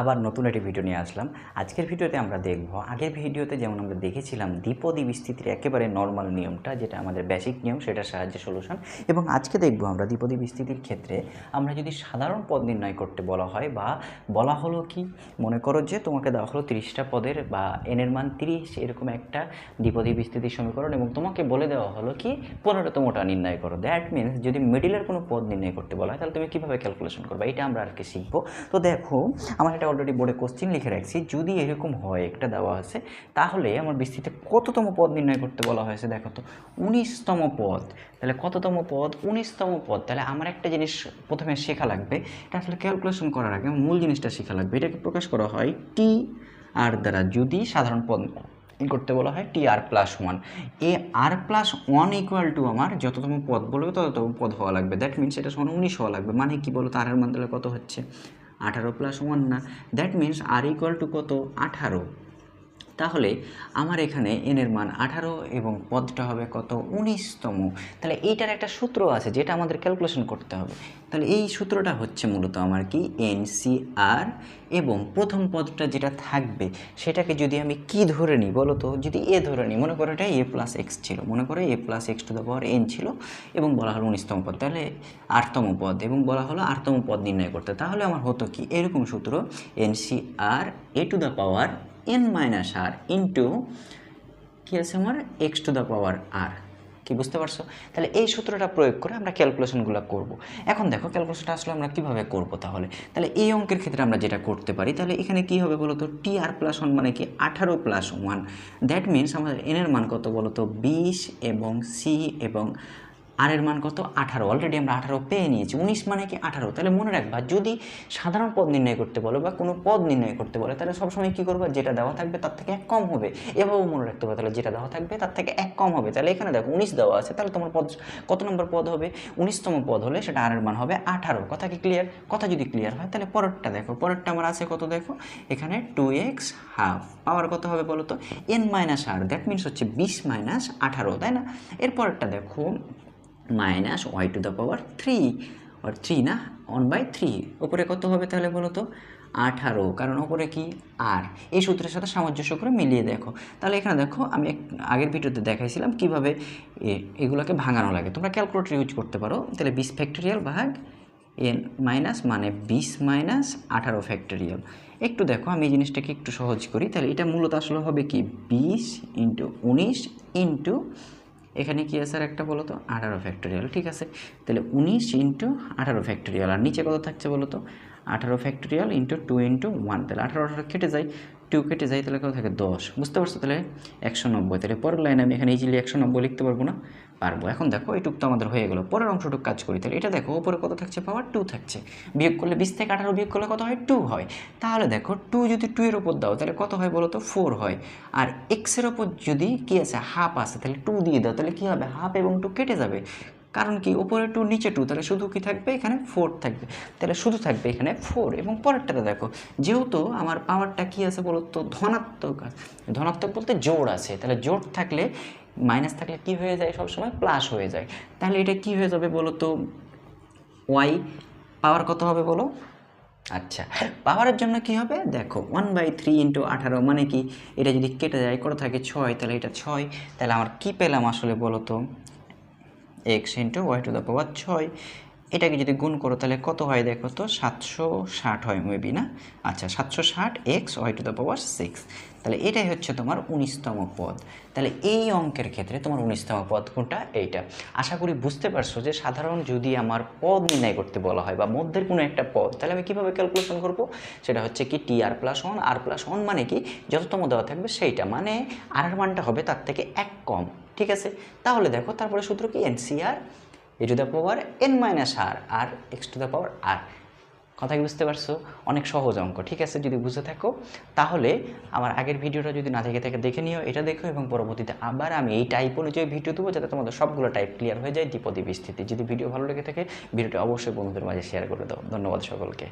আবার নতুন একটি ভিডিও নিয়ে আসলাম। আজকের ভিডিওতে আমরা দেখব, আগের ভিডিওতে যেমন আমরা দেখেছিলাম দ্বিপদী বিস্তৃতির একেবারে নর্মাল নিয়মটা, যেটা আমাদের বেসিক নিয়ম, সেটার সাহায্যে সলিউশন এবং আজকে দেখব আমরা দ্বিপদী বিস্তৃতির ক্ষেত্রে আমরা যদি সাধারণ পদ নির্ণয় করতে বলা হয় বা বলা হলো কি, মনে করো যে তোমাকে দেওয়া হলো তিরিশটা পদের বা এনের মান তিরিশ, এরকম একটা দ্বিপদী বিস্তৃতির সমীকরণ, এবং তোমাকে বলে দেওয়া হলো কি পনেরোতমটা নির্ণয় করো। দ্যাট মিনস যদি মিডিলের কোনো পদ নির্ণয় করতে বলা হয়, তাহলে তুমি কীভাবে ক্যালকুলেশন করবে? এটা আমরা আর কি শিখব। তো দেখো, আমার এটা অলরেডি বোর্ডে কোশ্চিন লিখে রাখছি। যদি এরকম হয়, একটা দেওয়া আছে, তাহলে আমার বিস্তৃতিতে কততম পদ নির্ণয় করতে বলা হয়েছে দেখো তো, উনিশতম পদ। তাহলে কততম পদ? উনিশতম পদ। তাহলে আমার একটা জিনিস প্রথমে শেখা লাগবে। এটা আসলে ক্যালকুলেশন করার আগে মূল জিনিসটা শেখা লাগবে। এটাকে প্রকাশ করা হয় টি আর দ্বারা। যদি সাধারণ পদ করতে বলা হয় T R plus one A R plus one equal to আমার যততম পদ বলবে, তততম পদ হওয়া লাগবে। দ্যাট মিনস এটা সমান উনিশ হওয়া লাগবে। মানে কি বলো তারের মান তাহলে কত হচ্ছে? আঠারো প্লাস ওয়ান না that means R equal to কত? আঠারো। তাহলে আমার এখানে এনের মান আঠারো এবং পদটা হবে কত? উনিশতম। তাহলে এইটার একটা সূত্র আছে যেটা আমাদের ক্যালকুলেশন করতে হবে। তাহলে এই সূত্রটা হচ্ছে মূলত আমার কি? এনসিআর এবং প্রথম পদটা যেটা থাকবে, সেটাকে যদি আমি কি ধরে নিই বলো তো? যদি এ ধরে নিই, মনে করো এটা এ প্লাস এক্স ছিল, মনে করো A plus X to the power N ছিল এবং বলা হলো উনিশতম পদ। তাহলে আটতম পদ এবং বলা হলো আটতম পদ নির্ণয় করতে। তাহলে আমার হতো কি? এরকম সূত্র nCr a to the power n minus r into কী আছে আমার? X to the power r কি বুঝতে পারছ? তাহলে এই সূত্রটা প্রয়োগ করে আমরা ক্যালকুলেশনগুলো করব। এখন দেখো ক্যালকুলেশনটা আসলে আমরা কীভাবে করব তাহলে? তাহলে এই অঙ্কের ক্ষেত্রে আমরা যেটা করতে পারি, তাহলে এখানে কী হবে বলো তো টি আর প্লাস ওয়ান মানে কি? আঠারো প্লাস ওয়ান দ্যাট মিনস আমাদের এনের মান কত বলো তো বিশ এবং সি এবং আর এর মান কত? আঠারো। অলরেডি আমরা আঠারো পেয়ে নিয়েছি। উনিশ মানে কি আঠারো? তাহলে মনে রাখবা, যদি সাধারণ পদ নির্ণয় করতে বলো বা কোনো পদ নির্ণয় করতে বলে, তাহলে সবসময় কী করবা? যেটা দেওয়া থাকবে তার থেকে এক কম হবে। এভাবেও মনে রাখতে হবে তাহলে যেটা দেওয়া থাকবে তার থেকে এক কম হবে। তাহলে এখানে দেখো, উনিশ দেওয়া আছে, তাহলে তোমার পদ কত নম্বর পদ হবে? উনিশতম পদ হলে সেটা আর এর মান হবে আঠারো। কথা কি ক্লিয়ার কথা যদি ক্লিয়ার হয়, তাহলে পরেরটা দেখো। পরেরটা আমার আছে কত দেখো? এখানে টু এক্স হাফ পাওয়ার কত হবে বলো তো? N minus r that means হচ্ছে বিশ মাইনাস আঠারো, তাই না? এরপরেরটা দেখো minus y to the power three R three না? One by three. ওপরে কত হবে তাহলে বলো তো আঠারো। কারণ ওপরে কি? আর। এই সূত্রের সাথে সামঞ্জস্য করে মিলিয়ে দেখো। তাহলে এখানে দেখো, আমি আগের ভিডিওতে দেখাইছিলাম কীভাবে এগুলোকে ভাঙানো লাগে। তোমরা ক্যালকুলেটর ইউজ করতে পারো। তাহলে বিশ ফ্যাক্টরিয়াল ভাগ এন মাইনাস মানে বিশ মাইনাস আঠারো ফ্যাক্টরিয়াল একটু দেখো, আমি এই জিনিসটাকে একটু সহজ করি। তাহলে এটা মূলত আসলে হবে কি? বিশ ইন্টু উনিশ ইন্টু এখানে কি আছে আর একটা বলো তো? আঠারো ফ্যাক্টোরিয়াল ঠিক আছে? তাহলে উনিশ ইন্টু আঠারো ফ্যাক্টোরিয়াল আর নিচে কত থাকছে বলো তো? আঠারো factorial into two into one তাহলে আঠারো আঠারো কেটে যায়। টু কেটে যায় তাহলে কত থাকে? দশ। বুঝতে পারছ? তাহলে একশো নব্বই। তাহলে পরের লাইনে আমি এখানে ইজিলি একশো নব্বই লিখতে পারব না। পারব। এখন দেখো, এইটুক তো আমাদের হয়ে গেলো। পরের অংশটুক কাজ করি। তাহলে এটা দেখো উপরে কত থাকছে? পাওয়ার টু থাকছে। বিয়োগ করলে বিশ থেকে আঠারো, বিয়োগ করলে কত হয়? টু হয়। তাহলে দেখো টু যদি টু এর ওপর দাও, তাহলে কত হয় বলো তো? ফোর হয়। আর এক্সের ওপর যদি কী আছে? হাফ আছে, তাহলে টু দিয়ে দাও। তাহলে কী হবে? হাফ এবং টু কেটে যাবে। কারণ কি? উপরে টু নিচে টু তাহলে শুধু কি থাকবে? এখানে ফোর থাকবে। তাহলে শুধু থাকবে এখানে ফোর এবং পরেরটাতে দেখো, যেহেতু আমার পাওয়ারটা কি আছে বলো তো ধনাত্মক ধনাত্মক বলতে জোর আছে। তাহলে জোর থাকলে মাইনাস থাকলে কি হয়ে যায় সবসময়? প্লাস হয়ে যায়। তাহলে এটা কি হয়ে যাবে বলো তো ওয়াই পাওয়ার কত হবে বলো? আচ্ছা পাওয়ারের জন্য কি হবে? দেখো ওয়ান বাই থ্রি ইন্টু আঠারো মানে কি? এটা যদি কেটে যায় কত থাকে ছয়, তাহলে এটা ছয়। তাহলে আমার কি পেলাম আসলে বলো তো x into y to the power ছয়। এটাকে যদি গুণ করো, তাহলে কত হয় দেখো তো? সাতশো ষাট হয় মেবি না? আচ্ছা সাতশো ষাট x y to the power six. তাহলে এটাই হচ্ছে তোমার উনিশতম পদ। তাহলে এই অঙ্কের ক্ষেত্রে তোমার উনিশতম পদ কোনটা? এইটা। আশা করি বুঝতে পারছ যে সাধারণ যদি আমার পদ নির্ণয় করতে বলা হয় বা মধ্যের কোনো একটা পদ, তাহলে আমি কীভাবে ক্যালকুলেশন করব? সেটা হচ্ছে কি T r plus one r plus one মানে কি? যততম দেওয়া থাকবে সেইটা। মানে আর মানটা হবে তার থেকে এক কম। ঠিক আছে? তাহলে দেখো, তারপরে সূত্র কি? N C r a to the power n minus r R x to the power r কথা কি বুঝতে পারছ? অনেক সহজ অঙ্ক, ঠিক আছে? যদি বুঝে থাকো, তাহলে আমার আগের ভিডিওটা যদি না থেকে থাকে, দেখে নিও, এটা দেখো, এবং পরবর্তীতে আবার আমি এই টাইপ অনুযায়ী ভিডিও দেবো যাতে তোমাদের সবগুলো টাইপ ক্লিয়ার হয়ে যায় দ্বিপদী বিস্তৃতি। যদি ভিডিও ভালো লেগে থাকে, ভিডিওটা অবশ্যই বন্ধুদের মাঝে শেয়ার করে দাও। ধন্যবাদ সকলকে।